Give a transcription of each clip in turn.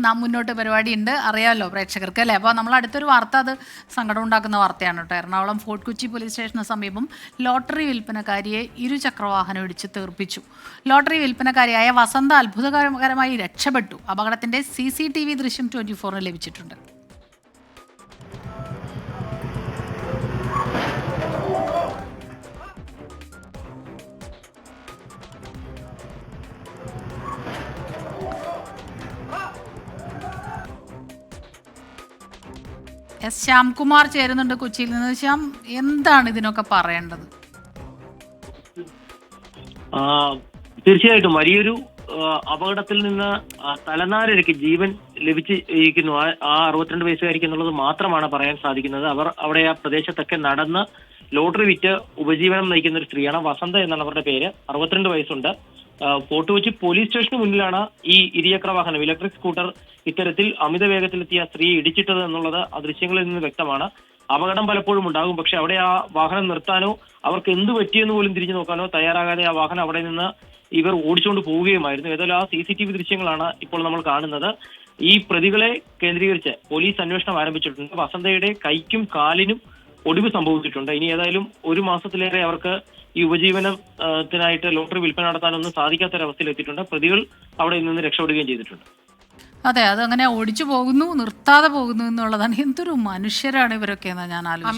നാം മുന്നോട്ട് പരിപാടി ഉണ്ട്. അറിയാമല്ലോ പ്രേക്ഷകർക്ക് അല്ലേ? അപ്പോൾ നമ്മൾ അടുത്തൊരു വാർത്ത അത് സങ്കടം ഉണ്ടാക്കുന്ന വാർത്തയാണ് കേട്ടോ. എറണാകുളം ഫോർട്ട് കൊച്ചി പോലീസ് സ്റ്റേഷന് സമീപം ലോട്ടറി വിൽപ്പനക്കാരിയെ ഇരുചക്രവാഹനം ഇടിച്ച് തീർപ്പിച്ചു. ലോട്ടറി വിൽപ്പനക്കാരിയായ വസന്ത അത്ഭുതകരമായി രക്ഷപ്പെട്ടു. അപകടത്തിന്റെ സി സി ടി വി ദൃശ്യം ട്വന്റി ഫോറിന് ലഭിച്ചിട്ടുണ്ട്. എസ് ശ്യാംകുമാർ ചേരുന്നുണ്ട് കൊച്ചിയിൽ നിന്ന്. ശ്യാം എന്താണ് ഇതിനൊക്കെ പറയേണ്ടത്? തീർച്ചയായിട്ടും. വലിയൊരു അപകടത്തിൽ നിന്ന് തലനാരക്ക് ജീവൻ ലഭിച്ചിരിക്കുന്നു. ആ അറുപത്തിരണ്ട് വയസ്സുകാരിക്ക് എന്നുള്ളത് മാത്രമാണ് പറയാൻ സാധിക്കുന്നത്. അവർ അവിടെ ആ പ്രദേശത്തൊക്കെ നടന്ന് ലോട്ടറി വിറ്റ് ഉപജീവനം നയിക്കുന്ന ഒരു സ്ത്രീയാണ് വസന്ത എന്നാണ് അവരുടെ പേര്. അറുപത്തിരണ്ട് വയസ്സുണ്ട്. ഫോർട്ട് കൊച്ചി പോലീസ് സ്റ്റേഷന് മുന്നിലാണ് ഈ ഇരുചക്ര വാഹനം ഇലക്ട്രിക് സ്കൂട്ടർ ഇത്തരത്തിൽ അമിത വേഗത്തിലെത്തിയ സ്ത്രീ ഇടിച്ചിട്ടത് എന്നുള്ളത് ആ ദൃശ്യങ്ങളിൽ നിന്ന് വ്യക്തമാണ്. അപകടം പലപ്പോഴും ഉണ്ടാകും പക്ഷെ അവിടെ ആ വാഹനം നിർത്താനോ അവർക്ക് എന്ത് പറ്റിയെന്ന് പോലും തിരിഞ്ഞു നോക്കാനോ തയ്യാറാകാതെ ആ വാഹനം അവിടെ നിന്ന് ഇവർ ഓടിച്ചുകൊണ്ട് പോവുകയുമായിരുന്നു. ഏതായാലും ആ സി സി ടി വി ദൃശ്യങ്ങളാണ് ഇപ്പോൾ നമ്മൾ കാണുന്നത്. ഈ പ്രതികളെ കേന്ദ്രീകരിച്ച് പോലീസ് അന്വേഷണം ആരംഭിച്ചിട്ടുണ്ട്. വസന്തയുടെ കൈക്കും കാലിനും ഒടിവ് സംഭവിച്ചിട്ടുണ്ട്. ഇനി ഏതായാലും ഒരു മാസത്തിലേറെ അവർക്ക് ഈ ഉപജീവനത്തിനായിട്ട് ലോട്ടറി വിൽപ്പന നടത്താനൊന്നും സാധിക്കാത്തൊരവസ്ഥയിൽ എത്തിയിട്ടുണ്ട് പ്രതികൾ അവിടെ നിന്ന് രക്ഷപ്പെടുകയും ചെയ്തിട്ടുണ്ട്. അതെ അതങ്ങനെ ഓടിച്ചു പോകുന്നു നിർത്താതെ പോകുന്നു എന്നുള്ളതാണ്. എന്തൊരു മനുഷ്യരാണ് ഇവരൊക്കെ എന്നാ ഞാൻ ആലോചിക്കുന്നത്.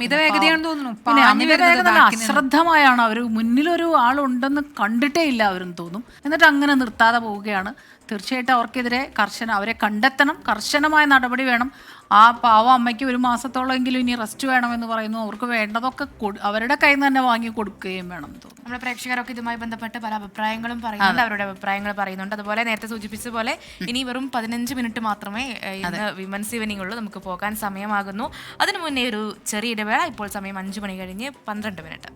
അശ്രദ്ധമായാണ് അവർ മുന്നിലൊരു ആളുണ്ടെന്ന് കണ്ടിട്ടേ ഇല്ല അവരും തോന്നും. എന്നിട്ട് അങ്ങനെ നിർത്താതെ പോവുകയാണ്. തീർച്ചയായിട്ടും അവർക്കെതിരെ കർശന അവരെ കണ്ടെത്തണം. കർശനമായ നടപടി വേണം. ആ പാവ അമ്മയ്ക്ക് ഒരു മാസത്തോളമെങ്കിലും ഇനി റെസ്റ്റ് വേണമെന്ന് പറയുന്നു. അവർക്ക് വേണ്ടതൊക്കെ കൊടു- അവരുടെ കയ്യിൽ നിന്ന് തന്നെ വാങ്ങി കൊടുക്കുകയും വേണം തോന്നുന്നു. നമ്മുടെ പ്രേക്ഷകരൊക്കെ ഇതുമായി ബന്ധപ്പെട്ട് പല അഭിപ്രായങ്ങളും പറയുന്നുണ്ട് അവരുടെ അഭിപ്രായങ്ങൾ പറയുന്നുണ്ട്. അതുപോലെ നേരത്തെ സൂചിപ്പിച്ച പോലെ ഇനി വെറും പതിനഞ്ച് മിനിറ്റ് മാത്രമേ വിമൻസ് ഈവനിംഗ് ഉള്ളൂ നമുക്ക് പോകാൻ സമയമാകുന്നു. അതിനു മുന്നേ ഒരു ചെറിയ ഇടവേള. ഇപ്പോൾ സമയം അഞ്ചു മണി കഴിഞ്ഞ് പന്ത്രണ്ട് മിനിറ്റ്.